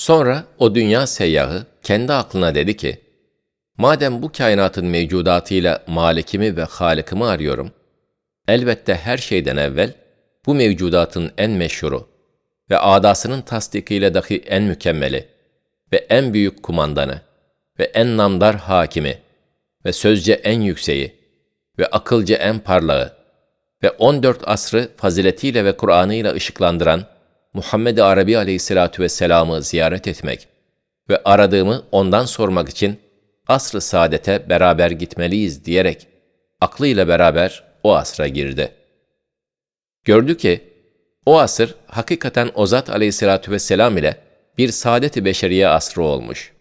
Sonra o dünya seyyahı kendi aklına dedi ki, madem bu kainatın mevcudatıyla malikimi ve halikimi arıyorum, elbette her şeyden evvel bu mevcudatın en meşhuru ve adasının tasdikiyle dahi en mükemmeli ve en büyük kumandanı ve en namdar hakimi ve sözce en yükseği ve akılca en parlağı ve 14 asrı faziletiyle ve Kur'an'ıyla ışıklandıran Muhammed-i Arabi aleyhissalatu vesselam'ı ziyaret etmek ve aradığımı ondan sormak için asr-ı saadete beraber gitmeliyiz diyerek aklıyla beraber o asra girdi. Gördü ki o asır hakikaten o zat aleyhissalatu vesselam ile bir saadet-i beşeriye asrı olmuş.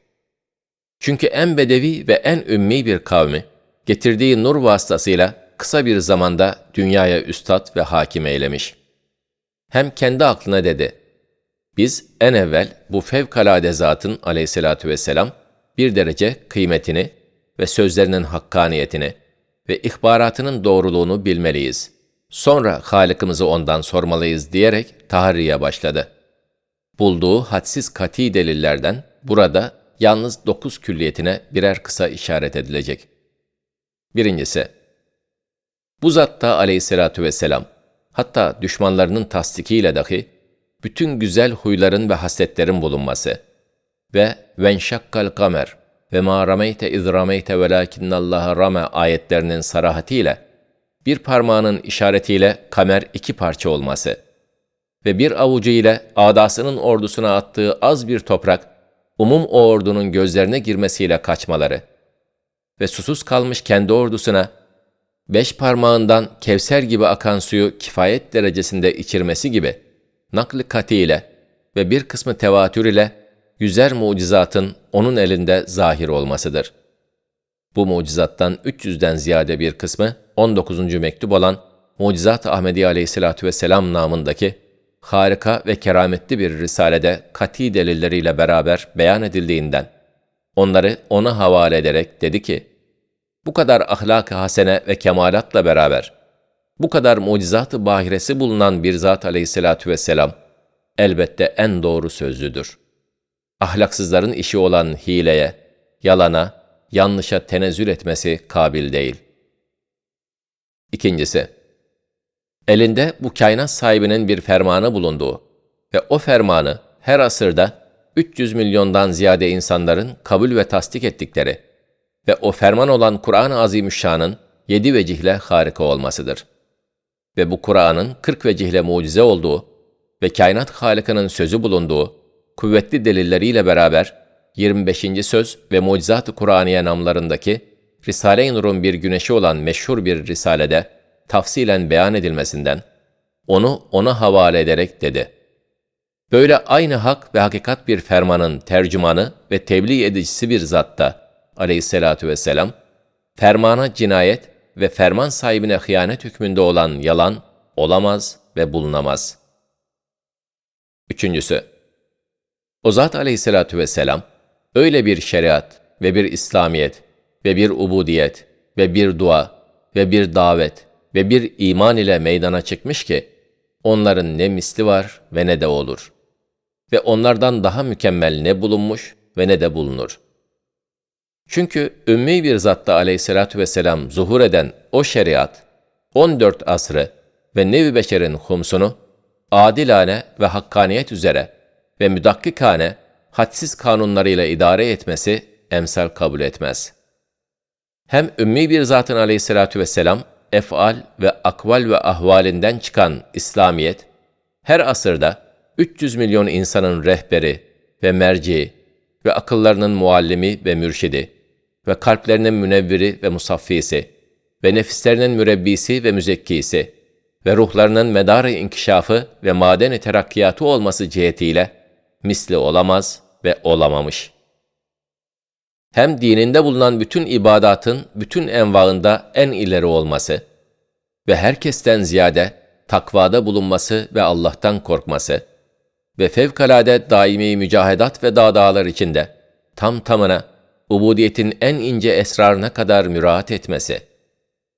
Çünkü en bedevi ve en ümmi bir kavmi getirdiği nur vasıtasıyla kısa bir zamanda dünyaya üstad ve hakim eylemiş. Hem kendi aklına dedi, biz en evvel bu fevkalade zatın aleyhissalatu vesselam bir derece kıymetini ve sözlerinin hakkaniyetini ve ihbaratının doğruluğunu bilmeliyiz. Sonra Halık'ımızı ondan sormalıyız diyerek tahriye başladı. Bulduğu hadsiz kati delillerden burada yalnız dokuz külliyetine birer kısa işaret edilecek. Birincisi, bu zatta aleyhissalatu vesselam, hatta düşmanlarının tasdikiyle dahi, bütün güzel huyların ve hasletlerin bulunması. Ve venşakkal kamer ve ma rameyte iz rameyte velakinnallaha rame ayetlerinin sarahatiyle bir parmağının işaretiyle kamer iki parça olması ve bir avucu ile adasının ordusuna attığı az bir toprak umum o ordunun gözlerine girmesiyle kaçmaları ve susuz kalmış kendi ordusuna beş parmağından kevser gibi akan suyu kifayet derecesinde içirmesi gibi nakli kati ile ve bir kısmı tevatür ile yüzer mucizatın onun elinde zahir olmasıdır. Bu mucizattan 300'den ziyade bir kısmı 19. mektup olan Mucizat-ı Ahmedi Aleyhisselatü Vesselam namındaki harika ve kerametli bir risalede kati delilleriyle beraber beyan edildiğinden onları ona havale ederek dedi ki, bu kadar ahlak-ı hasene ve kemalatla beraber, bu kadar mucizat-ı bahiresi bulunan bir zat aleyhissalatü vesselam, elbette en doğru sözlüdür. Ahlaksızların işi olan hileye, yalana, yanlışa tenezzül etmesi kabil değil. İkincisi, elinde bu kainat sahibinin bir fermanı bulunduğu ve o fermanı her asırda 300 milyondan ziyade insanların kabul ve tasdik ettikleri ve o ferman olan Kur'an-ı Azimüşşan'ın yedi vecihle harika olmasıdır. Ve bu Kur'an'ın 40 vecihle mucize olduğu ve kainat Halık'ının sözü bulunduğu kuvvetli delilleriyle beraber 25. söz ve mucizat-ı Kur'aniye namlarındaki Risale-i Nur'un bir güneşi olan meşhur bir risalede tafsilen beyan edilmesinden, onu ona havale ederek dedi. Böyle aynı hak ve hakikat bir fermanın tercümanı ve tebliğ edicisi bir zatta aleyhissalatu vesselam, fermana cinayet ve ferman sahibine hıyanet hükmünde olan yalan olamaz ve bulunamaz. Üçüncüsü, o zat aleyhissalatu vesselam, öyle bir şeriat ve bir İslamiyet ve bir ubudiyet ve bir dua ve bir davet ve bir iman ile meydana çıkmış ki, onların ne misli var ve ne de olur. Ve onlardan daha mükemmel ne bulunmuş ve ne de bulunur. Çünkü ümmi bir zatta aleyhissalatü vesselam zuhur eden o şeriat, 14 asrı ve nevi beşerin humsunu, adilane ve hakkaniyet üzere ve müdakkikane, hadsiz kanunlarıyla idare etmesi emsal kabul etmez. Hem ümmi bir zatın aleyhissalatü vesselam, efal ve akval ve ahvalinden çıkan İslamiyet, her asırda 300 milyon insanın rehberi ve merci ve akıllarının muallimi ve mürşidi ve kalplerinin münevviri ve musaffisi ve nefislerinin mürebbisi ve müzekkisi ve ruhlarının medarı inkişafı ve maden-i terakkiyatı olması cihetiyle misli olamaz ve olamamış. Hem dininde bulunan bütün ibadatın bütün envaında en ileri olması ve herkesten ziyade takvada bulunması ve Allah'tan korkması ve fevkalade daimi mücahedat ve dağdağlar içinde tam tamına ubudiyetin en ince esrarına kadar müraat etmesi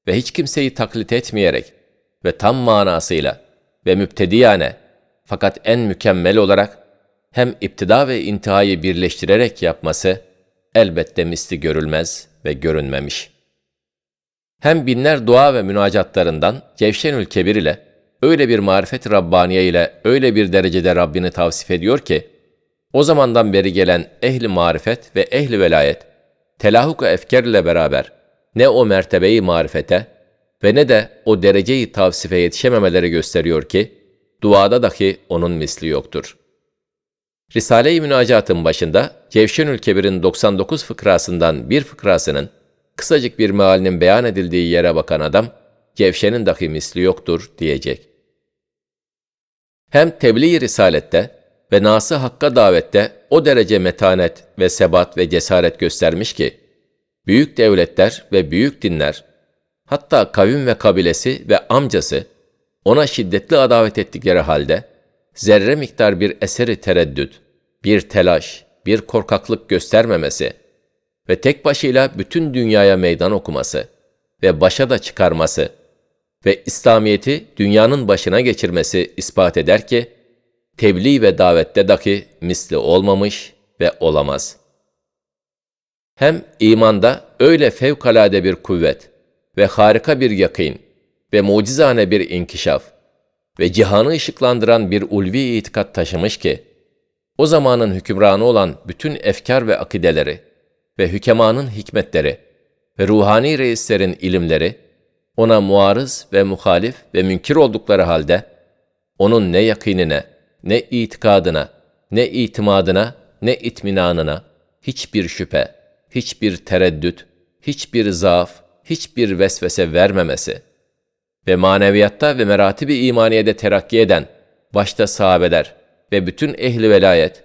ve hiç kimseyi taklit etmeyerek ve tam manasıyla ve müptediyane fakat en mükemmel olarak hem iptida ve intihayı birleştirerek yapması elbette misli görülmez ve görünmemiş. Hem binler dua ve münacatlarından Cevşenül Kebir ile öyle bir marifet Rabbaniye ile öyle bir derecede Rabbini tavsif ediyor ki, o zamandan beri gelen ehli marifet ve ehli velayet, telahuk efkar ile beraber ne o mertebeyi marifete ve ne de o dereceyi tavsife yetişememeleri gösteriyor ki, duada dahi onun misli yoktur. Risale-i Münacat'ın başında Cevşenül Kebir'in 99 fıkrasından bir fıkrasının kısacık bir mealinin beyan edildiği yere bakan adam, Cevşen'in dahi misli yoktur diyecek. Hem tebliğ risalette ve nası hakka davette o derece metanet ve sebat ve cesaret göstermiş ki, büyük devletler ve büyük dinler, hatta kavim ve kabilesi ve amcası ona şiddetli adavet ettikleri halde, zerre miktar bir eseri tereddüt, bir telaş, bir korkaklık göstermemesi ve tek başıyla bütün dünyaya meydan okuması ve başa da çıkarması ve İslamiyet'i dünyanın başına geçirmesi ispat eder ki, tebliğ ve davette dahi misli olmamış ve olamaz. Hem imanda öyle fevkalade bir kuvvet ve harika bir yakın ve mucizane bir inkişaf ve cihanı ışıklandıran bir ulvi itikat taşımış ki, o zamanın hükümranı olan bütün efkar ve akideleri ve hükemanın hikmetleri ve ruhani reislerin ilimleri, ona muarız ve muhalif ve münkir oldukları halde, onun ne yakinine, ne itikadına, ne itimadına, ne itminanına, hiçbir şüphe, hiçbir tereddüt, hiçbir zaaf, hiçbir vesvese vermemesi ve maneviyatta ve meratibi imaniyede terakki eden, başta sahabeler ve bütün ehli velayet,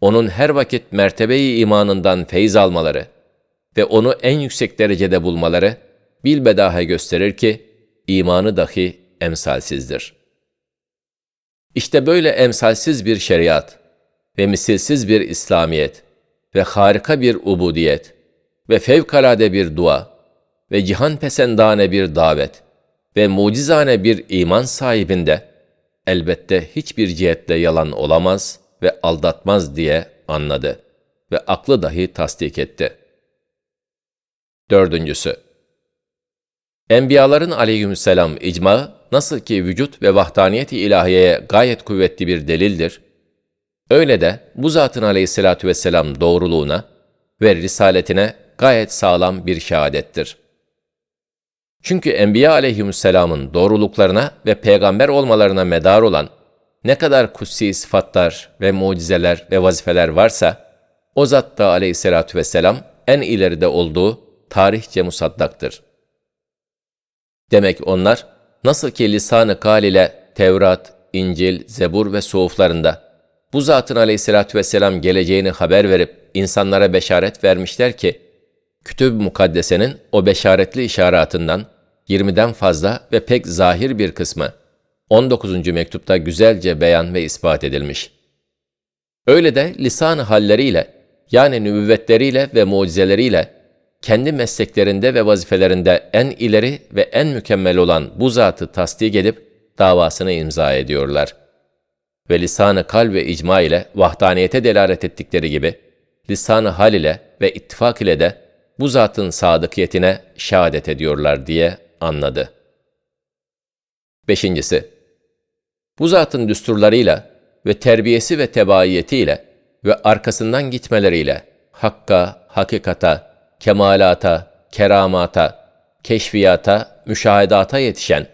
onun her vakit mertebeyi imanından feyz almaları ve onu en yüksek derecede bulmaları, bilbedahe gösterir ki, imanı dahi emsalsizdir. İşte böyle emsalsiz bir şeriat ve misilsiz bir İslamiyet ve harika bir ubudiyet ve fevkalade bir dua ve cihan pesendane bir davet ve mucizane bir iman sahibinde elbette hiçbir cihetle yalan olamaz ve aldatmaz diye anladı ve aklı dahi tasdik etti. Dördüncüsü, Enbiyaların aleyhisselam icma nasıl ki vücut ve vahdaniyet-i ilahiyeye gayet kuvvetli bir delildir, öyle de bu zatın aleyhissalatü vesselam doğruluğuna ve risaletine gayet sağlam bir şehadettir. Çünkü Enbiya aleyhisselamın doğruluklarına ve peygamber olmalarına medar olan ne kadar kutsi sıfatlar ve mucizeler ve vazifeler varsa, o zat da aleyhissalatü vesselam en ileride olduğu tarihçe musaddaktır. Demek onlar, nasıl ki lisan-ı kal ile Tevrat, İncil, Zebur ve suhuflarında bu zatın aleyhissalatü vesselam geleceğini haber verip insanlara beşaret vermişler ki, Kütüb-ü Mukaddese'nin o beşaretli işaretından 20'den fazla ve pek zahir bir kısmı 19. mektupta güzelce beyan ve ispat edilmiş. Öyle de lisan-ı halleriyle yani nübüvvetleriyle ve mucizeleriyle kendi mesleklerinde ve vazifelerinde en ileri ve en mükemmel olan bu zatı tasdik edip davasını imza ediyorlar. Ve lisan-ı kal ve icma ile vahdaniyete delalet ettikleri gibi, lisan-ı hal ile ve ittifak ile de bu zatın sadıkiyetine şehadet ediyorlar diye anladı. Beşincisi, bu zatın düsturlarıyla ve terbiyesi ve tebaiyetiyle ve arkasından gitmeleriyle hakka, hakikata, kemalata, keramata, keşfiyata, müşahedata yetişen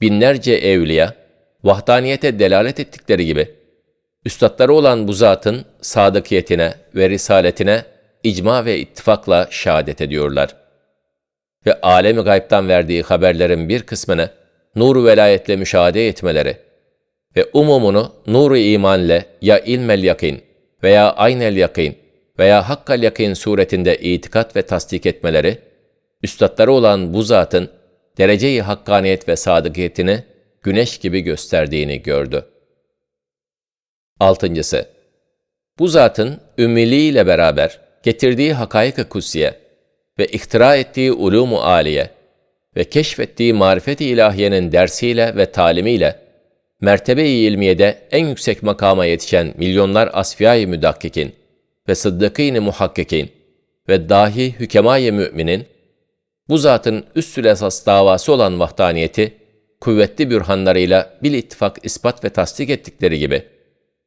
binlerce evliya, vahdaniyete delalet ettikleri gibi, üstadları olan bu zatın sadıkiyetine ve risaletine icma ve ittifakla şehadet ediyorlar. Ve alemi gaybtan verdiği haberlerin bir kısmını nur velayetle müşahede etmeleri ve umumunu nuru imanle ya ilmel yakin veya aynel yakin veya hakkal yakin suretinde itikat ve tasdik etmeleri, üstadları olan bu zatın dereceyi hakkaniyet ve sadıkiyetini güneş gibi gösterdiğini gördü. Altıncısı, bu zatın ümmiliğiyle beraber getirdiği hakaik-ı kutsiye ve ihtira ettiği ulûmu aliye ve keşfettiği marifet-i ilahiyenin dersiyle ve talimiyle mertebe-i ilmiyede en yüksek makama yetişen milyonlar asfiyai müdakkikin ve sıddıkîn-i muhakkikin ve dahi hükemâ-i müminin, bu zatın üstül esas davası olan vahdaniyeti, kuvvetli bürhanlarıyla bil ittifak ispat ve tasdik ettikleri gibi,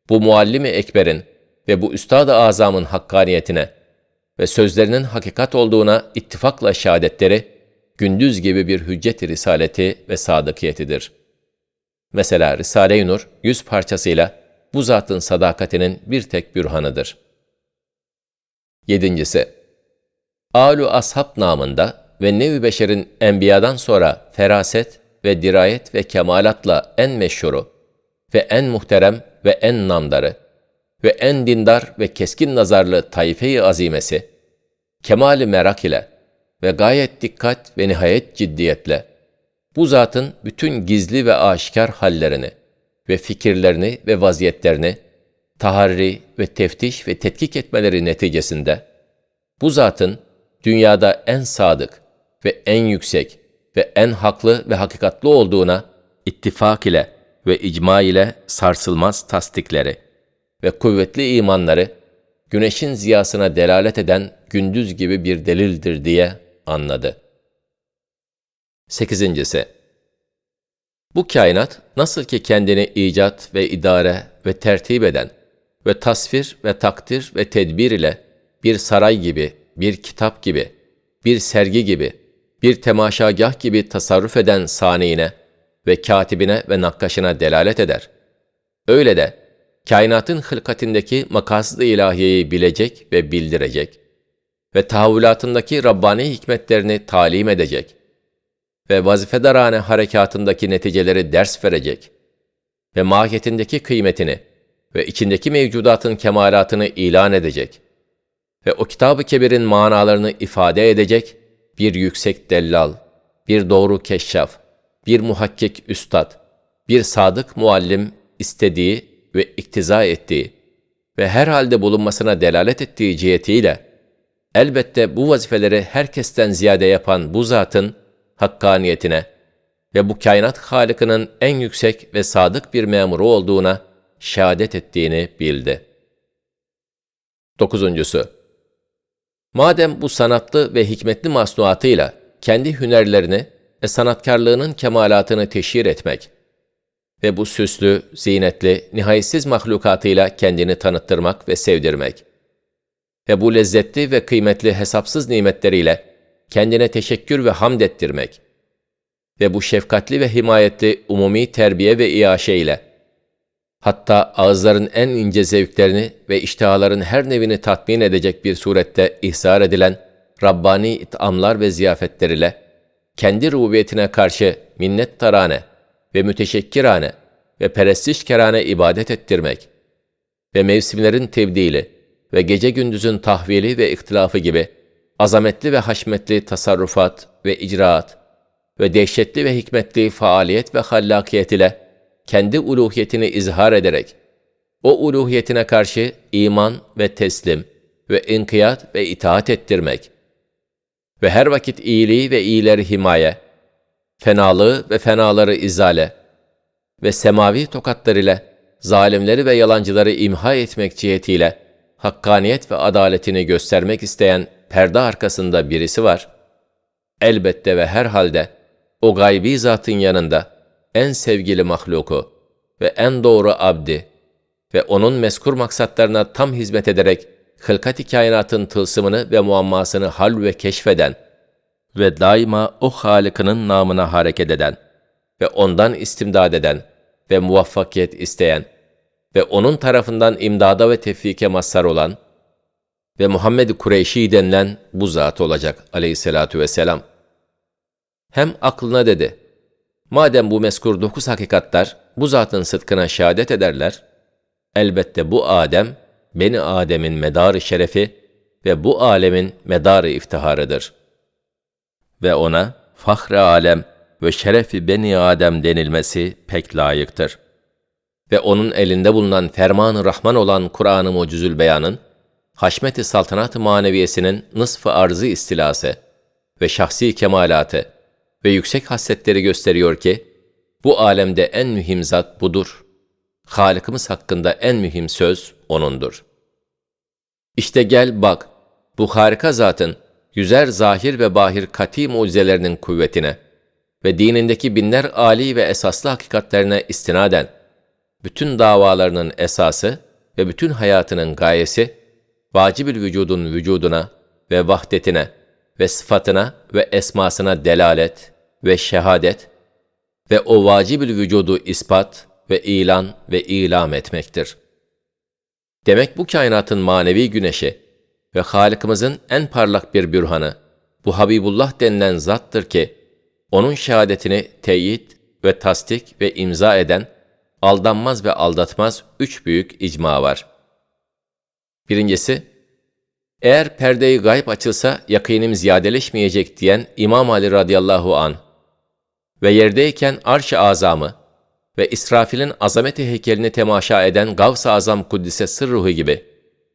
bu muallimi ekberin ve bu üstad-ı azamın hakkaniyetine ve sözlerinin hakikat olduğuna ittifakla şehadetleri, gündüz gibi bir hüccet-i risaleti ve sadıkiyetidir. Mesela Risale-i Nur, yüz parçasıyla bu zatın sadakatinin bir tek bürhanıdır. Yedincisi, Alu Ashab namında ve Nevi Beşer'in enbiyadan sonra feraset ve dirayet ve kemalatla en meşhuru ve en muhterem ve en namdarı ve en dindar ve keskin nazarlı tayfe-i azimesi, kemali merak ile ve gayet dikkat ve nihayet ciddiyetle, bu zatın bütün gizli ve aşikar hallerini ve fikirlerini ve vaziyetlerini taharri ve teftiş ve tetkik etmeleri neticesinde, bu zatın dünyada en sadık ve en yüksek ve en haklı ve hakikatlı olduğuna ittifak ile ve icma ile sarsılmaz tasdikleri ve kuvvetli imanları güneşin ziyasına delalet eden gündüz gibi bir delildir diye anladı. Sekizincisi, bu kainat nasıl ki kendini icat ve idare ve tertip eden ve tasvir ve takdir ve tedbir ile bir saray gibi, bir kitap gibi, bir sergi gibi, bir temaşagah gibi tasarruf eden saniine ve katibine ve nakkaşına delalet eder. Öyle de kainatın hılkatindeki makasıd-ı ilahiyeyi bilecek ve bildirecek ve tahavvülatındaki Rabbani hikmetlerini talim edecek ve vazifedarane harekatındaki neticeleri ders verecek ve mahiyetindeki kıymetini ve içindeki mevcudatın kemalatını ilan edecek. Ve o kitab-ı kebirin manalarını ifade edecek bir yüksek dellal, bir doğru keşşaf, bir muhakkik üstad, bir sadık muallim istediği ve iktiza ettiği ve her halde bulunmasına delalet ettiği cihetiyle, elbette bu vazifeleri herkesten ziyade yapan bu zatın hakkaniyetine ve bu kainat Halık'ının en yüksek ve sadık bir memuru olduğuna şehadet ettiğini bildi. Dokuzuncusu, Madem bu sanatlı ve hikmetli masnuatıyla kendi hünerlerini ve sanatkarlığının kemalatını teşhir etmek ve bu süslü, zinetli, nihayetsiz mahlukatıyla kendini tanıttırmak ve sevdirmek ve bu lezzetli ve kıymetli hesapsız nimetleriyle kendine teşekkür ve hamd ettirmek ve bu şefkatli ve himayetli umumi terbiye ve iaşe ile hatta ağızların en ince zevklerini ve iştihaların her nevini tatmin edecek bir surette ihsar edilen Rabbani itamlar ve ziyafetler ile kendi rububiyetine karşı minnet tarane ve müteşekkirane ve perestişkerane ibadet ettirmek ve mevsimlerin tebdili ve gece gündüzün tahvili ve ihtilafı gibi azametli ve haşmetli tasarrufat ve icraat ve dehşetli ve hikmetli faaliyet ve hallakiyet ile kendi uluhiyetini izhar ederek, o uluhiyetine karşı iman ve teslim ve inkiyat ve itaat ettirmek ve her vakit iyiliği ve iyileri himaye, fenalığı ve fenaları izale ve semavi tokatlar ile zalimleri ve yalancıları imha etmek cihetiyle hakkaniyet ve adaletini göstermek isteyen perde arkasında birisi var. Elbette ve herhalde o gaybi zatın yanında en sevgili mahluku ve en doğru abdi ve onun meskur maksatlarına tam hizmet ederek hılkat-i kainatın tılsımını ve muammasını hal ve keşfeden ve daima o Halık'ının namına hareket eden ve ondan istimdad eden ve muvaffakiyet isteyen ve onun tarafından imdada ve tevfike mazhar olan ve Muhammed Kureyşi denilen bu zat olacak aleyhissalatu vesselam. Hem aklına dedi, madem bu meskur dokuz hakikatler bu zatın sıdkına şehadet ederler, elbette bu Adem, beni Adem'in medarı şerefi ve bu alemin medarı iftiharıdır. Ve ona fahre alem ve şerefi beni Adem denilmesi pek layıktır. Ve onun elinde bulunan ferman-ı Rahman olan Kur'an-ı Mucizül Beyan'ın, haşmet-i saltanat-ı maneviyesinin nısf-ı arzı istilası ve şahsi kemalatı ve yüksek hasletleri gösteriyor ki, Bu alemde en mühim zat budur. Halıkımız hakkında en mühim söz O'nundur. İşte gel bak, bu harika zatın, yüzer zahir ve bahir kati mucizelerinin kuvvetine ve dinindeki binler âli ve esaslı hakikatlerine istinaden, bütün davalarının esası ve bütün hayatının gayesi, vacibül vücudun vücuduna ve vahdetine ve sıfatına ve esmasına delalet ve şehadet ve o vacibül vücudu ispat ve ilan ve ilam etmektir. Demek bu kainatın manevi güneşi ve Halık'ımızın en parlak bir bürhanı, bu Habibullah denilen zattır ki, onun şehadetini teyit ve tasdik ve imza eden, aldanmaz ve aldatmaz üç büyük icma var. Birincisi, eğer perdeyi gayb açılsa yakinim ziyadeleşmeyecek diyen İmam Ali radıyallahu an ve yerdeyken arş-ı azamı ve İsrafil'in azameti heykelini temaşa eden Gavs-ı Azam Kuddise sırruhu gibi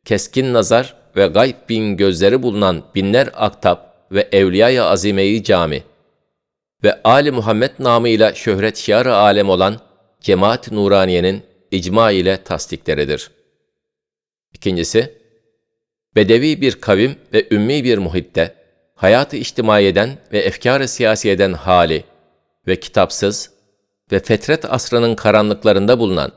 keskin nazar ve gayb bin gözleri bulunan binler aktap ve evliya-i azimeyi cami ve Ali Muhammed namıyla şöhret şiarı alem olan Cemaat-i Nuraniye'nin icma ile tasdikleridir. İkincisi, Bedevi bir kavim ve ümmi bir muhitte, hayatı içtimaiyeden ve efkar-ı siyasiyeden hali ve kitapsız ve fetret asrının karanlıklarında bulunan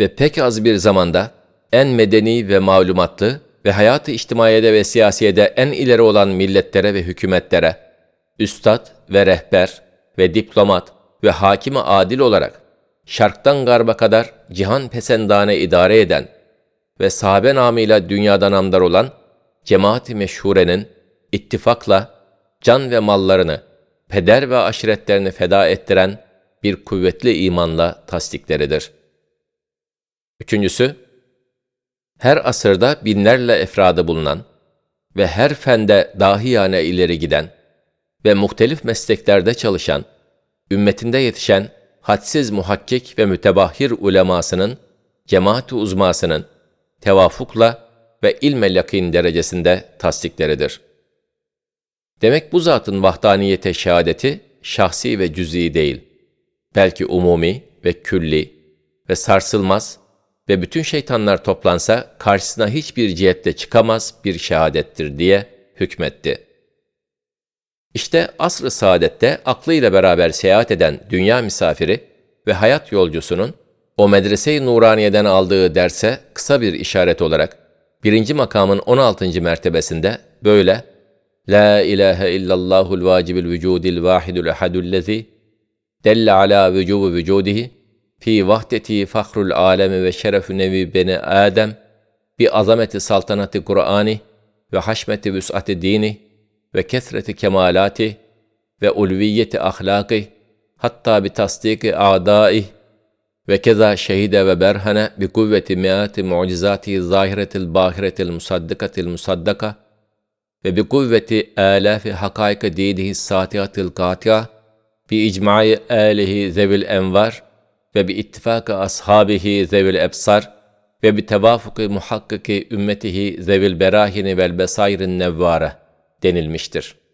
ve pek az bir zamanda en medeni ve malumatlı ve hayatı içtimaiyede ve siyasiyede en ileri olan milletlere ve hükümetlere, üstad ve rehber ve diplomat ve hakimi adil olarak şarktan garba kadar cihan pesendane idare eden ve sahabe namıyla dünyada namdar olan cemaat-i meşhurenin ittifakla can ve mallarını, peder ve aşiretlerini feda ettiren bir kuvvetli imanla tasdikleridir. Üçüncüsü, her asırda binlerle efradı bulunan ve her fende dahiyane ileri giden ve muhtelif mesleklerde çalışan, ümmetinde yetişen hadsiz muhakkik ve mütebahhir ulemasının, cemaat-i uzmasının, tevafukla ve ilme yakin derecesinde tasdikleridir. Demek bu zatın vahdaniyete şehadeti şahsi ve cüz'i değil, belki umumi ve külli ve sarsılmaz ve bütün şeytanlar toplansa karşısına hiçbir cihette çıkamaz bir şehadettir diye hükmetti. İşte asr-ı saadette aklıyla beraber seyahat eden dünya misafiri ve hayat yolcusunun o medrese-i Nuraniye'den aldığı derse kısa bir işaret olarak birinci makamın 16. mertebesinde böyle لا إله إلا الله الواجب الوجود الواحد الأحد الذي دل على وجوب وجوده في وحدته فخر العالم وشرف نبي بني آدم بعظمة سلطنة قرآنه وحشمة وسعة دينه وكثرة كمالاته وألوية أخلاقه حتى بتصديق أعدائه وكذا شهد وبرهن بقوة مئات معجزاته الظاهرة الباهرة المصدقة المصدقة ve bi kuvveti alafi hakaika dinihi satihatil katiha bi icmai alihi zevil envar ve bi ittifakı ashabihi zevil ebsar ve bi tevafuki muhakkiki ümmetihi zevil berahini vel besairin nevvare denilmiştir.''